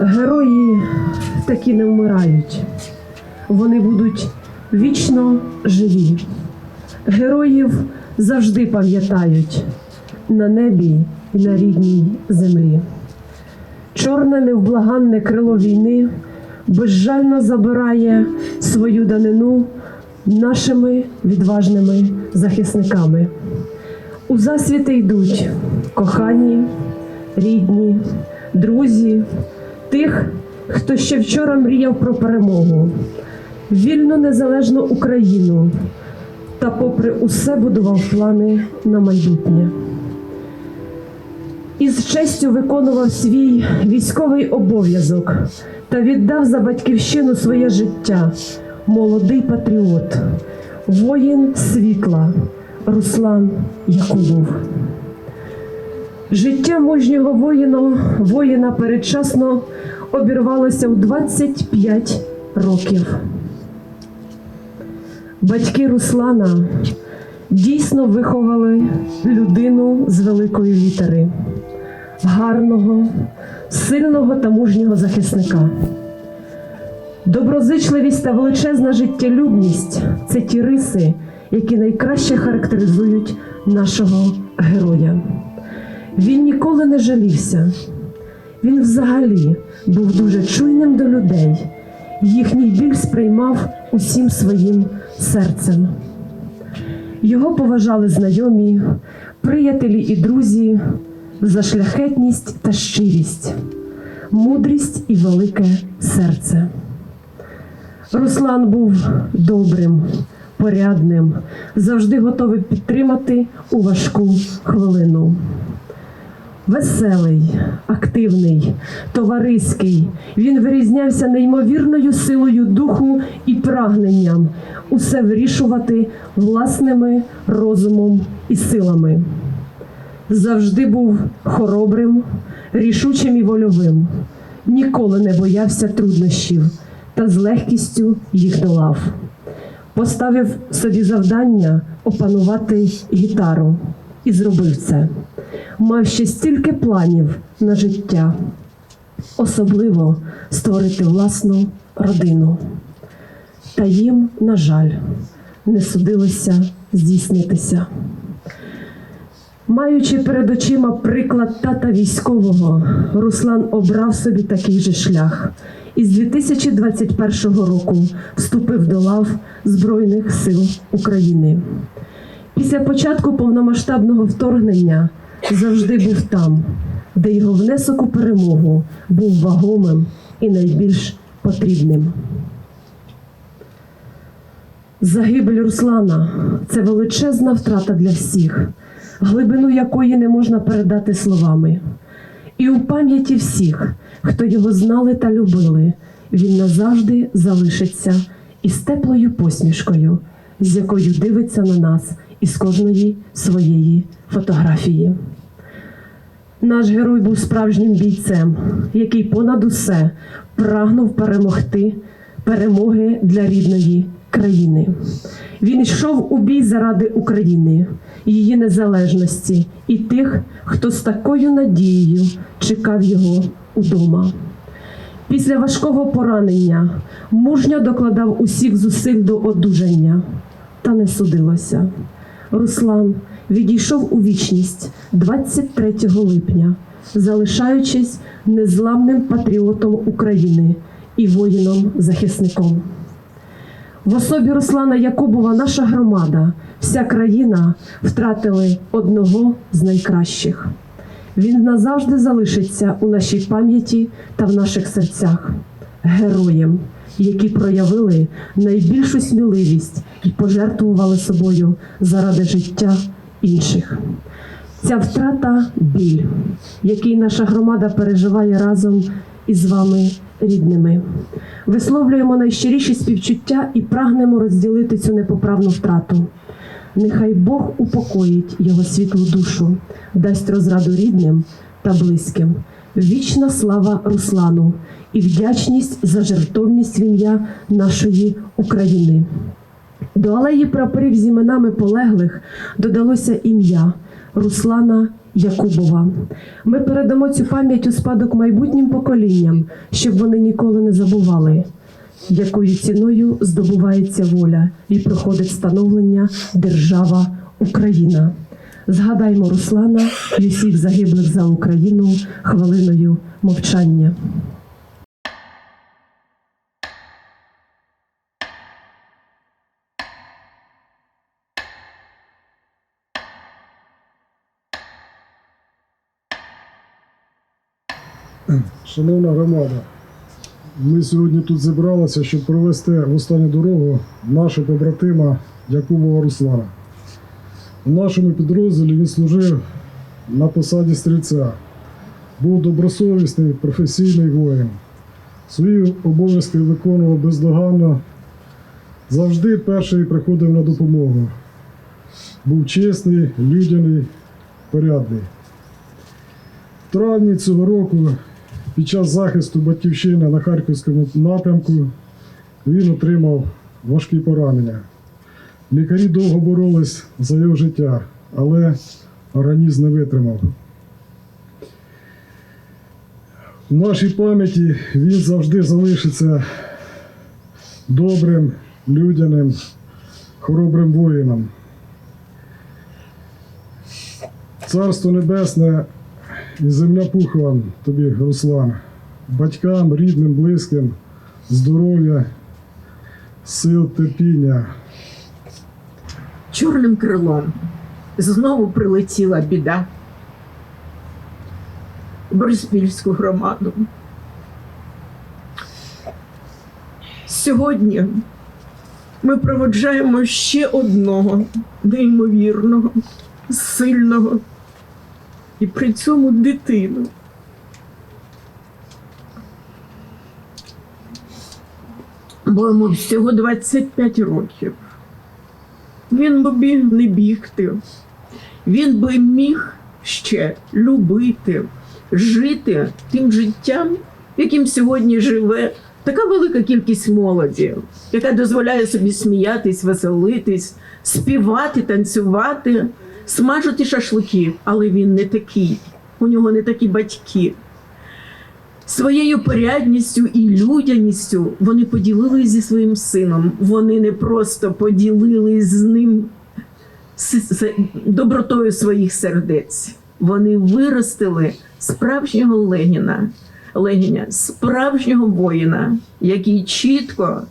Герої такі не вмирають, вони будуть вічно живі. Героїв завжди пам'ятають на небі і на рідній землі. Чорне невблаганне крило війни безжально забирає свою данину нашими відважними захисниками. У засвіти йдуть кохані, рідні, друзі, тих, хто ще вчора мріяв про перемогу, вільну незалежну Україну та, попри усе, будував плани на майбутнє. Із честю виконував свій військовий обов'язок та віддав за батьківщину своє життя. Молодий патріот, воїн світла Руслан Якубов. Життя мужнього воїна, воїна передчасно обірвалося у 25 років. Батьки Руслана дійсно виховали людину з великої літери, гарного, сильного та мужнього захисника. Доброзичливість та величезна життєлюбність це ті риси, які найкраще характеризують нашого героя. Він ніколи не жалівся. Він взагалі був дуже чуйним до людей, їхній біль сприймав усім своїм серцем. Його поважали знайомі, приятелі і друзі за шляхетність та щирість, мудрість і велике серце. Руслан був добрим, порядним, завжди готовий підтримати у важку хвилину. Веселий, активний, товариський. Він вирізнявся неймовірною силою духу і прагненням усе вирішувати власними розумом і силами. Завжди був хоробрим, рішучим і вольовим, ніколи не боявся труднощів та з легкістю їх долав. Поставив собі завдання опанувати гітару і зробив це. Мав ще стільки планів на життя, особливо створити власну родину. Та їм, на жаль, не судилося здійснитися. Маючи перед очима приклад тата військового, Руслан обрав собі такий же шлях і з 2021 року вступив до лав Збройних сил України. Після початку повномасштабного вторгнення завжди був там, де його внесок у перемогу був вагомим і найбільш потрібним. Загибель Руслана це величезна втрата для всіх, глибину якої не можна передати словами. І у пам'яті всіх, хто його знали та любили, він назавжди залишиться із теплою посмішкою, з якою дивиться на нас із кожної своєї фотографії. Наш герой був справжнім бійцем, який понад усе прагнув перемогти перемоги для рідної країни. Він йшов у бій заради України, її незалежності і тих, хто з такою надією чекав його удома. Після важкого поранення мужньо докладав усіх зусиль до одужання, та не судилося. Руслан відійшов у вічність 23 липня, залишаючись незламним патріотом України і воїном-захисником. В особі Руслана Якубова наша громада, вся країна втратили одного з найкращих. Він назавжди залишиться у нашій пам'яті та в наших серцях героєм, які проявили найбільшу сміливість і пожертвували собою заради життя інших. Ця втрата біль, який наша громада переживає разом із вами, рідними. Висловлюємо найщиріші співчуття і прагнемо розділити цю непоправну втрату. Нехай Бог упокоїть його світлу душу, дасть розраду рідним та близьким. Вічна слава Руслану і вдячність за жертовність ім'я нашої України. До алеї прапорів з іменами полеглих додалося ім'я Руслана Якубова. Ми передамо цю пам'ять у спадок майбутнім поколінням, щоб вони ніколи не забували, якою ціною здобувається воля і проходить становлення держава Україна. Згадаймо Руслана і усіх загиблих за Україну хвилиною мовчання. Шановна громада, ми сьогодні тут зібралися, щоб провести в останню дорогу нашого побратима Якубова Руслана. У нашому підрозділі він служив на посаді стрільця. Був добросовісний, професійний воїн. Свої обов'язки виконував бездоганно. Завжди перший приходив на допомогу. Був чесний, людяний, порядний. В травні цього року під час захисту батьківщини на Харківському напрямку він отримав важкі поранення. Лікарі довго боролись за його життя, але організм не витримав. В нашій пам'яті він завжди залишиться добрим, людяним, хоробрим воїном. Царство Небесне і земля пухова тобі, Руслан, батькам, рідним, близьким, здоров'я, сил, терпіння. Чорним крилом знову прилетіла біда в Бориспільську громаду. Сьогодні ми проводжаємо ще одного неймовірного, сильного і при цьому дитину. Бо йому всього 25 років. Він би міг не бігти. Він би міг ще любити, жити тим життям, яким сьогодні живе така велика кількість молоді, яка дозволяє собі сміятись, веселитись, співати, танцювати, смажити шашлики. Але він не такий. У нього не такі батьки. Своєю порядністю і людяністю вони поділились зі своїм сином. Вони не просто поділились з ним добротою своїх сердець. Вони виростили справжнього Леніна, Леніня, справжнього воїна, який чітко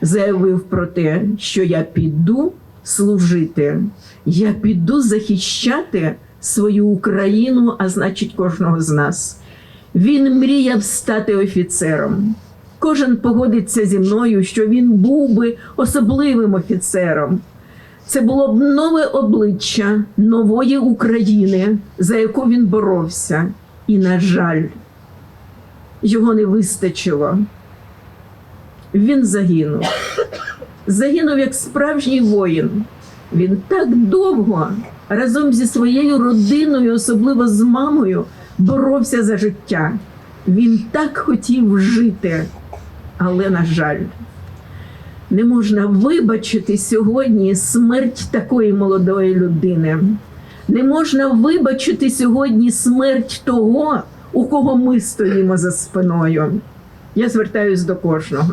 заявив про те, що я піду служити, я піду захищати свою Україну, а значить, кожного з нас. Він мріяв стати офіцером. Кожен погодиться зі мною, що він був би особливим офіцером. Це було б нове обличчя нової України, за яку він боровся. І, на жаль, його не вистачило. Він загинув. Загинув як справжній воїн. Він так довго разом зі своєю родиною, особливо з мамою, боровся за життя. Він так хотів жити, але, на жаль, не можна вибачити сьогодні смерть такої молодої людини. Не можна вибачити сьогодні смерть того, у кого ми стоїмо за спиною. Я звертаюсь до кожного.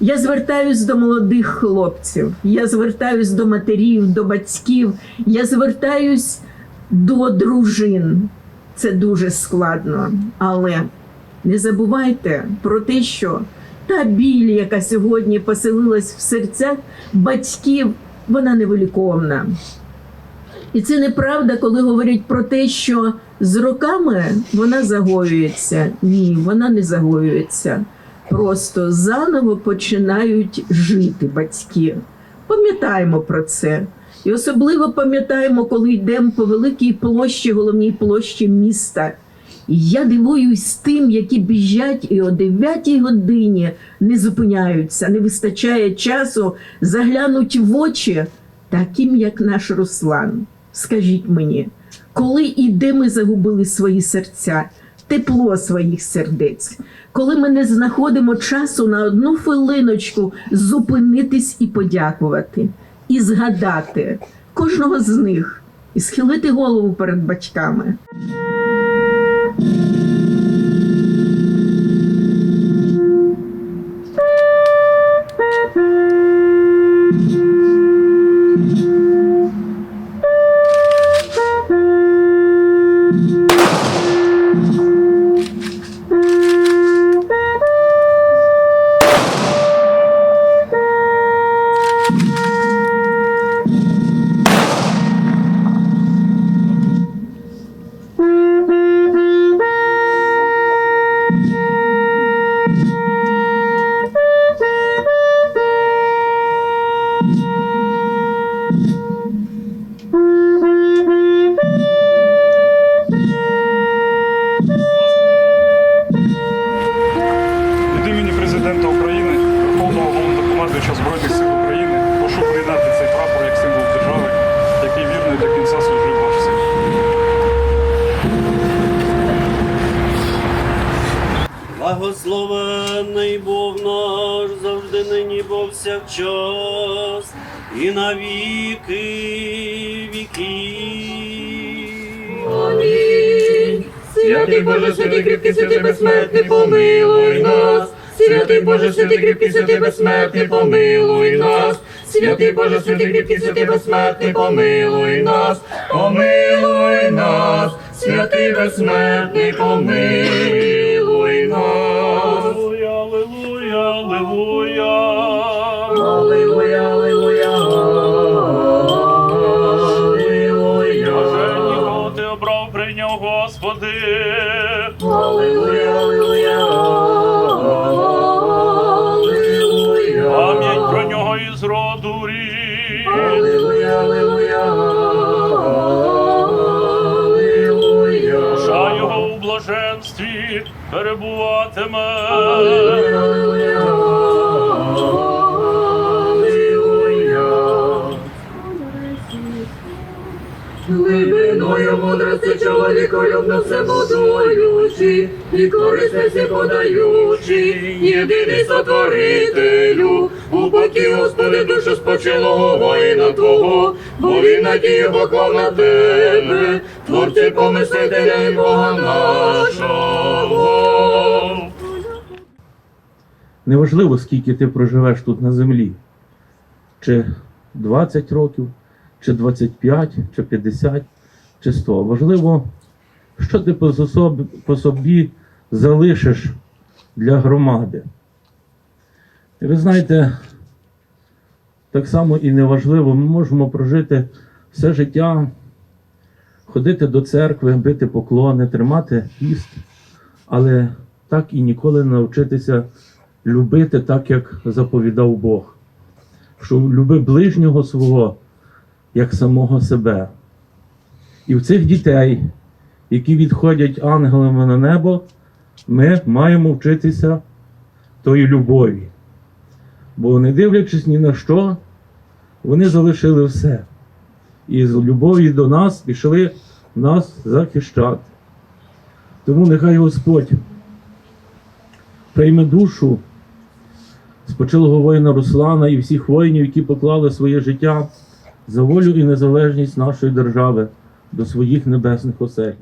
Я звертаюсь до молодих хлопців, я звертаюсь до матерів, до батьків, я звертаюсь до дружин. Це дуже складно, але не забувайте про те, що та біль, яка сьогодні поселилась в серцях батьків, вона невиліковна. І це неправда, коли говорять про те, що з роками вона загоюється. Ні, вона не загоюється. Просто заново починають жити батьки. Пам'ятаємо про це. І особливо пам'ятаємо, коли йдемо по великій площі, головній площі міста. І я дивуюсь тим, які біжать і о 9 годині не зупиняються, не вистачає часу заглянуть в очі таким, як наш Руслан. Скажіть мені, коли і де ми загубили свої серця, тепло своїх сердець, коли ми не знаходимо часу на одну хвилиночку зупинитись і подякувати, і згадати кожного з них, і схилити голову перед батьками. Амінь. Святий Боже, святий кріпкий, святий безсмертний, помилуй нас. Святий Боже, святий кріпкий, святий безсмертний, помилуй нас. Святий Боже, святий кріпкий, святий безсмертний, помилуй нас. Помилуй нас. Святий безсмертний, помилуй нас. Аллилуйя, аллилуйя, аллилуйя. Аллилуйя, аллилуйя, перебуватиме. Аллилуйя, аллилуйя, аллилуйя. Глибиною мудрости все будуючи, і корисне все подаючи, єдиний сотворителю, у поті, Господи, душу спочилого воїна Твого, бо він надію поклав на тебе, творці помислителя і Бога нашого. Неважливо, скільки ти проживеш тут на землі, чи 20 років, чи 25, чи 50, чи 100. Важливо, що ти по собі, залишиш для громади. І ви знаєте, так само і неважливо, ми можемо прожити все життя, ходити до церкви, бити поклони, тримати піст, але так і ніколи не навчитися любити так, як заповідав Бог. Що люби ближнього свого як самого себе. І в цих дітей, які відходять ангелами на небо, ми маємо вчитися тої любові. Бо не дивлячись ні на що, вони залишили все. І з любові до нас пішли нас захищати. Тому нехай Господь прийме душу спочилого воїна Руслана і всіх воїнів, які поклали своє життя за волю і незалежність нашої держави до своїх небесних осель.